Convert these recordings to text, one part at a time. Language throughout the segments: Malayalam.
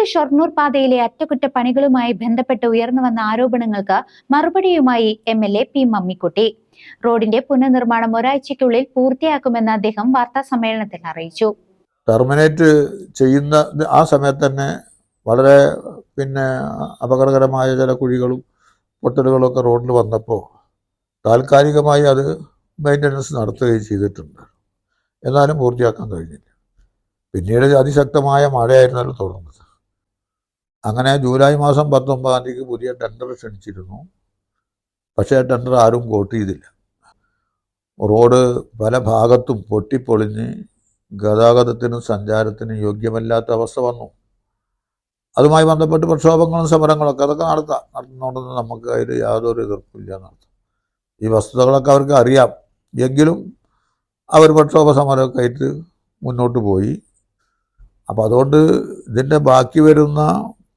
കാലിയാവാതെ ഷൊർണൂർ പാതയിലെ അറ്റകുറ്റപ്പണികളുമായി ബന്ധപ്പെട്ട് ഉയർന്നു വന്ന ആരോപണങ്ങൾക്ക് മറുപടിയുമായി M L A P Mammikutty. റോഡിന്റെ പുനർനിർമ്മാണം ഒരാഴ്ചയ്ക്കുള്ളിൽ പൂർത്തിയാക്കുമെന്ന് അദ്ദേഹം വാർത്താ സമ്മേളനത്തിൽ അറിയിച്ചു. ടെർമിനേറ്റ് ചെയ്യുന്ന ആ സമയത്ത് തന്നെ വളരെ പിന്നെ അപകടകരമായ ചില കുഴികളും പൊട്ടലുകളും ഒക്കെ റോഡിൽ വന്നപ്പോൾ താൽക്കാലികമായി അത് മെയിന്റനൻസ് നടത്തുകയും ചെയ്തിട്ടുണ്ട്. എന്നാലും പൂർത്തിയാക്കാൻ കഴിഞ്ഞില്ല. പിന്നീട് അതിശക്തമായ മഴയായിരുന്നല്ലോ തുടർന്നത്. അങ്ങനെ ജൂലൈ മാസം പത്തൊമ്പതാം തീയതിക്ക് പുതിയ ടെൻഡർ ക്ഷണിച്ചിരുന്നു. പക്ഷേ ടെൻഡർ ആരും കോട്ട് ചെയ്തില്ല. റോഡ് പല ഭാഗത്തും പൊട്ടിപ്പൊളിഞ്ഞ് ഗതാഗതത്തിനും സഞ്ചാരത്തിനും യോഗ്യമല്ലാത്ത അവസ്ഥ വന്നു. അതുമായി ബന്ധപ്പെട്ട് പ്രക്ഷോഭങ്ങളും സമരങ്ങളൊക്കെ അതൊക്കെ നടത്താം. നടത്തുന്നതുകൊണ്ടൊന്നും നമുക്ക് അതിൽ യാതൊരു എതിർപ്പില്ല നടത്താം. ഈ വസ്തുതകളൊക്കെ അവർക്ക് അറിയാം. എങ്കിലും അവർ പ്രക്ഷോഭ സമരമൊക്കെ ആയിട്ട് മുന്നോട്ട് പോയി. അപ്പോൾ അതുകൊണ്ട് ഇതിന്റെ ബാക്കി വരുന്ന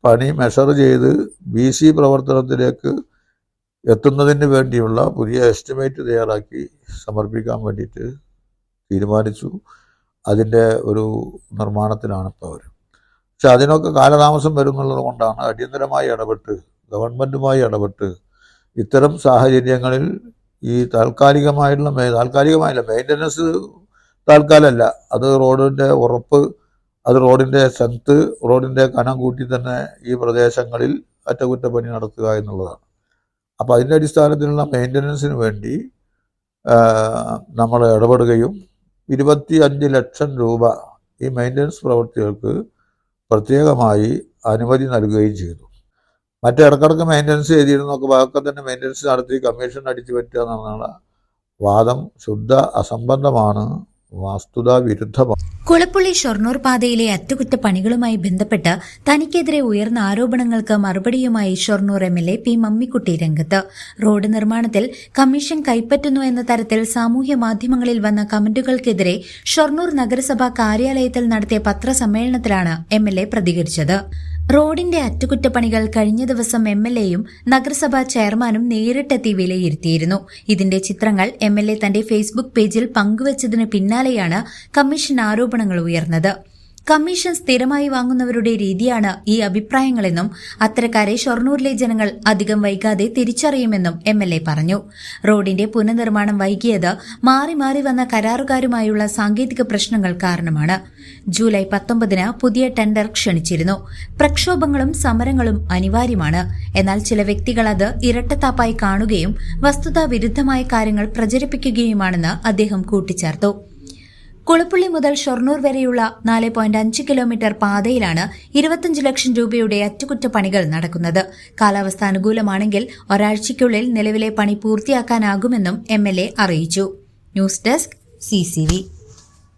പണി മെഷർ ചെയ്ത് ബി സി പ്രവർത്തനത്തിലേക്ക് എത്തുന്നതിന് വേണ്ടിയുള്ള പുതിയ എസ്റ്റിമേറ്റ് തയ്യാറാക്കി സമർപ്പിക്കാൻ വേണ്ടിയിട്ട് തീരുമാനിച്ചു. അതിന്റെ ഒരു നിർമ്മാണത്തിലാണ് ഇപ്പോൾ അവർ പക്ഷെ അതിനൊക്കെ കാലതാമസം വരുന്നുള്ളത് കൊണ്ടാണ് അടിയന്തരമായി ഇടപെട്ട് ഗവൺമെന്റുമായി ഇടപെട്ട് ഇത്തരം സാഹചര്യങ്ങളിൽ ഈ താൽക്കാലികമായിട്ടുള്ള താൽക്കാലികമായില്ല മെയിന്റനൻസ് താൽക്കാലമല്ല. അത് റോഡിന്റെ ഉറപ്പ് അത് റോഡിന്റെ സ്ട്രെങ്ത്ത് റോഡിന്റെ കനം കൂട്ടി തന്നെ ഈ പ്രദേശങ്ങളിൽ അറ്റകുറ്റപ്പണി നടത്തുക എന്നുള്ളതാണ്. അപ്പോൾ അതിന്റെ അടിസ്ഥാനത്തിലുള്ള മെയിന്റനൻസിന് വേണ്ടി നമ്മൾ ഇടപെടുകയും ഇരുപത്തി അഞ്ച് ലക്ഷം രൂപ ഈ മെയിന്റനൻസ് പ്രവൃത്തികൾക്ക് പ്രത്യേകമായി അനുമതി നൽകുകയും ചെയ്തു. മറ്റേ ഇടക്കിടക്ക് മെയിന്റനൻസ് ചെയ്തിരുന്നൊക്കെ അതൊക്കെ തന്നെ മെയിന്റനൻസ് നടത്തി കമ്മീഷൻ അടിച്ചു പറ്റുക എന്നുള്ള വാദം. ശുദ്ധ അസംബന്ധമാണ് കുളപ്പള്ളി ഷൊർണൂർ പാതയിലെ അറ്റകുറ്റപ്പണികളുമായി ബന്ധപ്പെട്ട് തനിക്കെതിരെ ഉയർന്ന ആരോപണങ്ങൾക്ക് മറുപടിയുമായി Shoranur M L A P Mammikutty രംഗത്ത്. റോഡ് നിർമ്മാണത്തിൽ കമ്മീഷൻ കൈപ്പറ്റുന്നു എന്ന തരത്തിൽ സാമൂഹ്യ മാധ്യമങ്ങളിൽ വന്ന കമന്റുകൾക്കെതിരെ ഷൊർണൂർ നഗരസഭാ കാര്യാലയത്തിൽ നടത്തിയ പത്രസമ്മേളനത്തിലാണ് എ പ്രതികരിച്ചത്. റോഡിന്റെ അറ്റകുറ്റപ്പണികൾ കഴിഞ്ഞ ദിവസം എം എൽ എയും നഗരസഭാ ചെയർമാനും നേരിട്ടെത്തി വിലയിരുത്തിയിരുന്നു. ഇതിന്റെ ചിത്രങ്ങൾ എം എൽ എ തന്റെ ഫേസ്ബുക്ക് പേജിൽ പങ്കുവച്ചതിന് പിന്നാലെയാണ് കമ്മീഷൻ ആരോപണങ്ങൾ ഉയർന്നത്. കമ്മീഷൻ സ്ഥിരമായി വാങ്ങുന്നവരുടെ രീതിയാണ് ഈ അഭിപ്രായങ്ങളെന്നും അത്തരക്കാരെ ഷൊർണൂരിലെ ജനങ്ങൾ അധികം വൈകാതെ തിരിച്ചറിയുമെന്നും എം പറഞ്ഞു. റോഡിന്റെ പുനർനിർമ്മാണം വൈകിയത് മാറി മാറി വന്ന കരാറുകാരുമായുള്ള സാങ്കേതിക പ്രശ്നങ്ങൾ കാരണമാണ്. ജൂലൈ പത്തൊമ്പതിന് പുതിയ ടെൻഡർ ക്ഷണിച്ചിരുന്നു. പ്രക്ഷോഭങ്ങളും സമരങ്ങളും അനിവാര്യമാണ്. എന്നാൽ ചില വ്യക്തികൾ അത് ഇരട്ടത്താപ്പായി കാണുകയും വസ്തുതാ വിരുദ്ധമായ കാര്യങ്ങൾ പ്രചരിപ്പിക്കുകയുമാണെന്ന് അദ്ദേഹം കൂട്ടിച്ചേർത്തു. കുളപ്പള്ളി മുതൽ ഷൊർണൂർ വരെയുള്ള നാല് പോയിന്റ് അഞ്ച് കിലോമീറ്റർ പാതയിലാണ് ഇരുപത്തിയഞ്ച് ലക്ഷം രൂപയുടെ അറ്റകുറ്റപ്പണികൾ നടക്കുന്നത്. കാലാവസ്ഥ അനുകൂലമാണെങ്കിൽ ഒരാഴ്ചയ്ക്കുള്ളിൽ നിലവിലെ പണി പൂർത്തിയാക്കാനാകുമെന്നും എം അറിയിച്ചു. News desk C